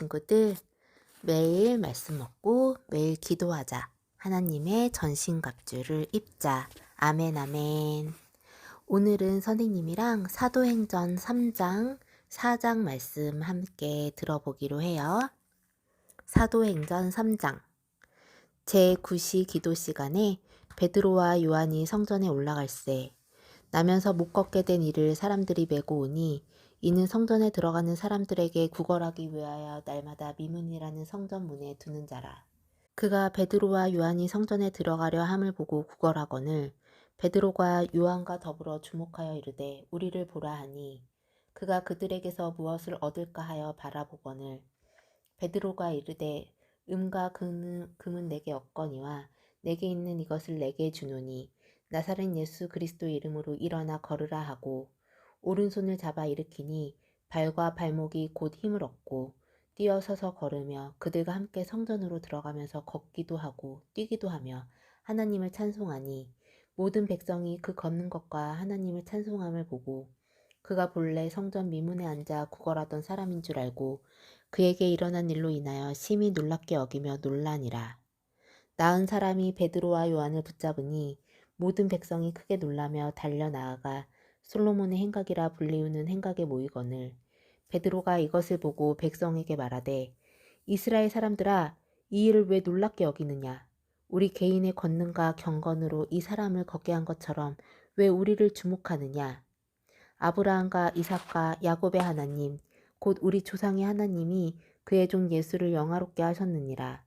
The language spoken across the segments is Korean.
친구들. 매일 말씀 먹고 매일 기도하자. 하나님의 전신갑주를 입자. 아멘, 아멘. 오늘은 선생님이랑 사도행전 3장, 4장 말씀 함께 들어보기로 해요. 사도행전 3장. 제9시 기도 시간에 베드로와 요한이 성전에 올라갈새 나면서 못 걷게 된 이를 사람들이 메고 오니 이는 성전에 들어가는 사람들에게 구걸하기 위하여 날마다 미문이라는 성전 문에 두는 자라. 그가 베드로와 요한이 성전에 들어가려 함을 보고 구걸하거늘 베드로가 요한과 더불어 주목하여 이르되 우리를 보라 하니 그가 그들에게서 무엇을 얻을까 하여 바라보거늘 베드로가 이르되 음과 금은, 금은 내게 없거니와 내게 있는 이것을 내게 주노니 나사렛 예수 그리스도 이름으로 일어나 걸으라 하고 오른손을 잡아 일으키니 발과 발목이 곧 힘을 얻고 뛰어서서 걸으며 그들과 함께 성전으로 들어가면서 걷기도 하고 뛰기도 하며 하나님을 찬송하니 모든 백성이 그 걷는 것과 하나님을 찬송함을 보고 그가 본래 성전 미문에 앉아 구걸하던 사람인 줄 알고 그에게 일어난 일로 인하여 심히 놀랍게 여기며 놀라니라. 나은 사람이 베드로와 요한을 붙잡으니 모든 백성이 크게 놀라며 달려 나아가 솔로몬의 행각이라 불리우는 행각에 모이거늘 베드로가 이것을 보고 백성에게 말하되 이스라엘 사람들아 이 일을 왜 놀랍게 여기느냐? 우리 개인의 권능과 경건으로 이 사람을 걷게 한 것처럼 왜 우리를 주목하느냐? 아브라함과 이삭과 야곱의 하나님 곧 우리 조상의 하나님이 그의 종 예수를 영화롭게 하셨느니라.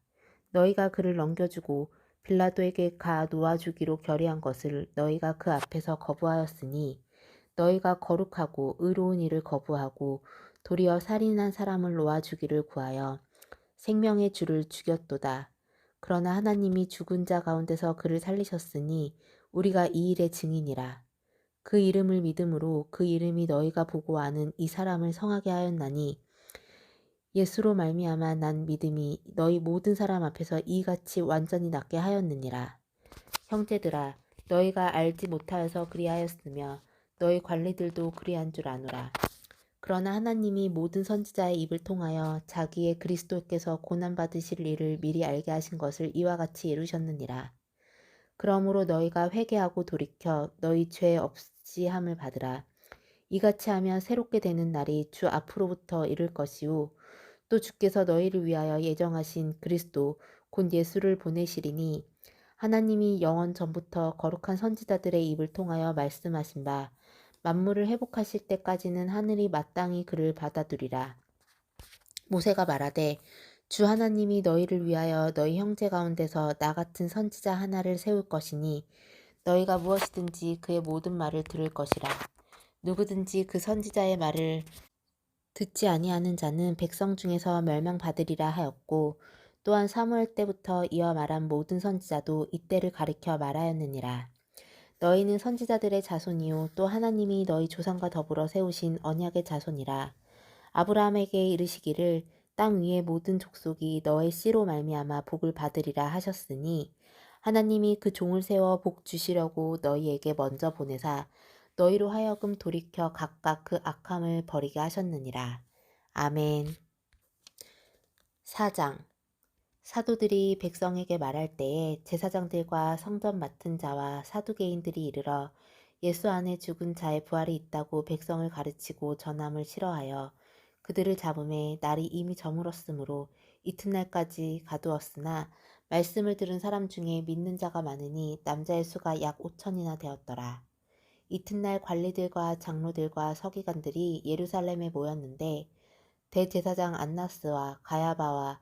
너희가 그를 넘겨주고 빌라도에게 가 놓아주기로 결의한 것을 너희가 그 앞에서 거부하였으니 너희가 거룩하고 의로운 일을 거부하고 도리어 살인한 사람을 놓아주기를 구하여 생명의 주를 죽였도다. 그러나 하나님이 죽은 자 가운데서 그를 살리셨으니 우리가 이 일의 증인이라. 그 이름을 믿음으로 그 이름이 너희가 보고 아는 이 사람을 성하게 하였나니 예수로 말미암아 난 믿음이 너희 모든 사람 앞에서 이같이 완전히 낫게 하였느니라. 형제들아 너희가 알지 못하여서 그리하였으며 너희 관리들도 그리한 줄 아노라. 그러나 하나님이 모든 선지자의 입을 통하여 자기의 그리스도께서 고난받으실 일을 미리 알게 하신 것을 이와 같이 이루셨느니라. 그러므로 너희가 회개하고 돌이켜 너희 죄 없이 함을 받으라. 이같이 하면 새롭게 되는 날이 주 앞으로부터 이를 것이요. 또 주께서 너희를 위하여 예정하신 그리스도 곧 예수를 보내시리니 하나님이 영원 전부터 거룩한 선지자들의 입을 통하여 말씀하신 바 만물을 회복하실 때까지는 하늘이 마땅히 그를 받아두리라. 모세가 말하되 주 하나님이 너희를 위하여 너희 형제 가운데서 나 같은 선지자 하나를 세울 것이니 너희가 무엇이든지 그의 모든 말을 들을 것이라. 누구든지 그 선지자의 말을 듣지 아니하는 자는 백성 중에서 멸망받으리라 하였고 또한 사무엘 때부터 이어 말한 모든 선지자도 이때를 가리켜 말하였느니라. 너희는 선지자들의 자손이요 또 하나님이 너희 조상과 더불어 세우신 언약의 자손이라. 아브라함에게 이르시기를 땅 위의 모든 족속이 너의 씨로 말미암아 복을 받으리라 하셨으니 하나님이 그 종을 세워 복 주시려고 너희에게 먼저 보내사 너희로 하여금 돌이켜 각각 그 악함을 버리게 하셨느니라. 아멘. 사장 사도들이 백성에게 말할 때에 제사장들과 성전 맡은 자와 사두개인들이 이르러 예수 안에 죽은 자의 부활이 있다고 백성을 가르치고 전함을 싫어하여 그들을 잡음에 날이 이미 저물었으므로 이튿날까지 가두었으나 말씀을 들은 사람 중에 믿는 자가 많으니 남자의 수가 약 5천이나 되었더라. 이튿날 관리들과 장로들과 서기관들이 예루살렘에 모였는데 대제사장 안나스와 가야바와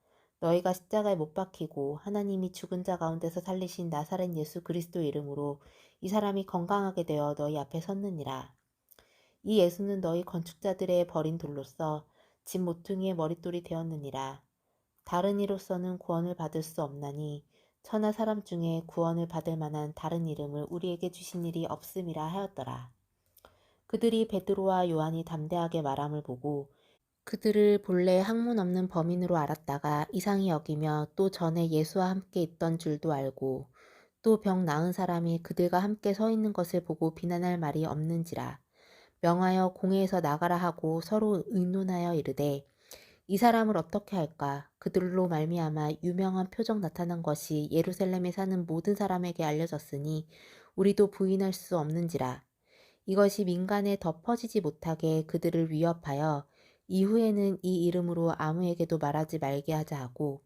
너희가 십자가에 못 박히고 하나님이 죽은 자 가운데서 살리신 나사렛 예수 그리스도 이름으로 이 사람이 건강하게 되어 너희 앞에 섰느니라. 이 예수는 너희 건축자들의 버린 돌로서 집 모퉁이의 머릿돌이 되었느니라. 다른 이로서는 구원을 받을 수 없나니 천하 사람 중에 구원을 받을 만한 다른 이름을 우리에게 주신 일이 없음이라 하였더라. 그들이 베드로와 요한이 담대하게 말함을 보고 그들을 본래 학문 없는 범인으로 알았다가 이상히 여기며 또 전에 예수와 함께 있던 줄도 알고 또 병 나은 사람이 그들과 함께 서 있는 것을 보고 비난할 말이 없는지라 명하여 공회에서 나가라 하고 서로 의논하여 이르되 이 사람을 어떻게 할까? 그들로 말미암아 유명한 표적 나타난 것이 예루살렘에 사는 모든 사람에게 알려졌으니 우리도 부인할 수 없는지라. 이것이 민간에 더 퍼지지 못하게 그들을 위협하여 이후에는 이 이름으로 아무에게도 말하지 말게 하자 하고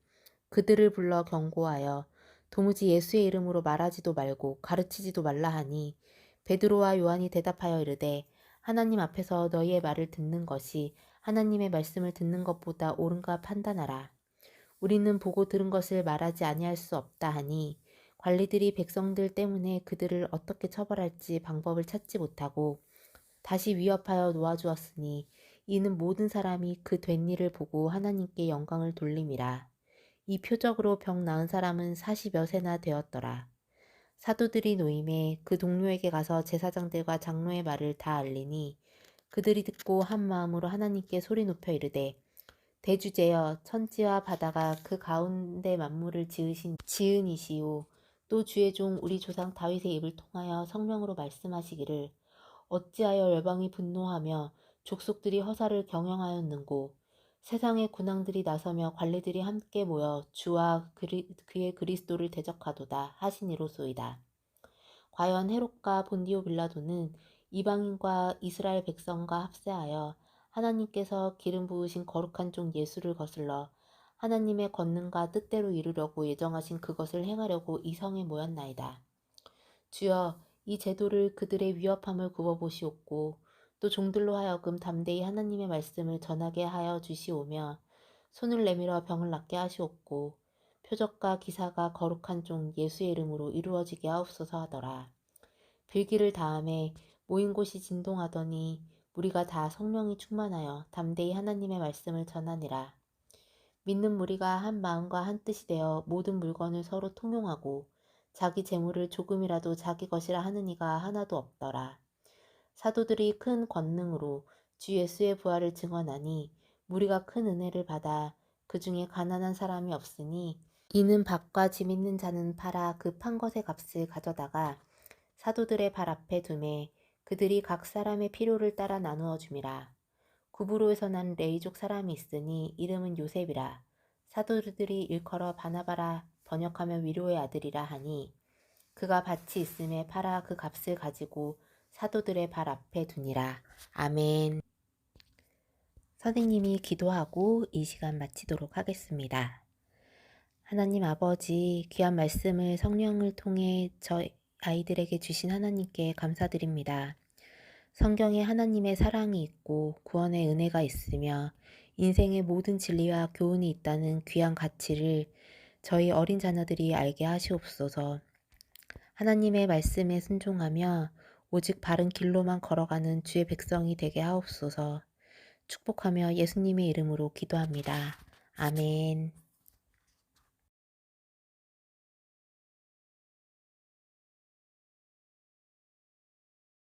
그들을 불러 경고하여 도무지 예수의 이름으로 말하지도 말고 가르치지도 말라 하니 베드로와 요한이 대답하여 이르되 하나님 앞에서 너희의 말을 듣는 것이 하나님의 말씀을 듣는 것보다 옳은가 판단하라. 우리는 보고 들은 것을 말하지 아니할 수 없다 하니 관리들이 백성들 때문에 그들을 어떻게 처벌할지 방법을 찾지 못하고 다시 위협하여 놓아주었으니 이는 모든 사람이 그 된 일을 보고 하나님께 영광을 돌림이라. 이 표적으로 병 나은 사람은 사십여 세나 되었더라. 사도들이 노임에 그 동료에게 가서 제사장들과 장로의 말을 다 알리니 그들이 듣고 한 마음으로 하나님께 소리 높여 이르되 대주제여 천지와 바다가 그 가운데 만물을 지으신 지은이시오 또 주의 종 우리 조상 다윗의 입을 통하여 성령으로 말씀하시기를 어찌하여 열방이 분노하며 족속들이 허사를 경영하였는고 세상의 군왕들이 나서며 관리들이 함께 모여 주와 그리, 그의 그리스도를 대적하도다 하시니로소이다. 과연 헤롯과 본디오 빌라도는 이방인과 이스라엘 백성과 합세하여 하나님께서 기름 부으신 거룩한 종 예수를 거슬러 하나님의 권능과 뜻대로 이루려고 예정하신 그것을 행하려고 이 성에 모였나이다. 주여 이 제도를 그들의 위협함을 굽어보시옵고 또 종들로 하여금 담대히 하나님의 말씀을 전하게 하여 주시오며 손을 내밀어 병을 낫게 하시옵고 표적과 기사가 거룩한 종 예수의 이름으로 이루어지게 하옵소서 하더라. 빌기를 다음에 모인 곳이 진동하더니 무리가 다 성령이 충만하여 담대히 하나님의 말씀을 전하니라. 믿는 무리가 한 마음과 한 뜻이 되어 모든 물건을 서로 통용하고 자기 재물을 조금이라도 자기 것이라 하는 이가 하나도 없더라. 사도들이 큰 권능으로 주 예수의 부활을 증언하니 무리가 큰 은혜를 받아 그 중에 가난한 사람이 없으니 이는 밭과 짐 있는 자는 팔아 그 판 것의 값을 가져다가 사도들의 발 앞에 두매 그들이 각 사람의 필요를 따라 나누어 줌이라. 구브로에서 난 레이족 사람이 있으니 이름은 요셉이라. 사도들이 일컬어 바나바라 번역하면 위로의 아들이라 하니 그가 밭이 있음에 팔아 그 값을 가지고 사도들의 발 앞에 두니라. 아멘. 선생님이 기도하고 이 시간 마치도록 하겠습니다. 하나님 아버지, 귀한 말씀을 성령을 통해 저 아이들에게 주신 하나님께 감사드립니다. 성경에 하나님의 사랑이 있고 구원의 은혜가 있으며 인생의 모든 진리와 교훈이 있다는 귀한 가치를 저희 어린 자녀들이 알게 하시옵소서. 하나님의 말씀에 순종하며 오직 바른 길로만 걸어가는 주의 백성이 되게 하옵소서. 축복하며 예수님의 이름으로 기도합니다. 아멘.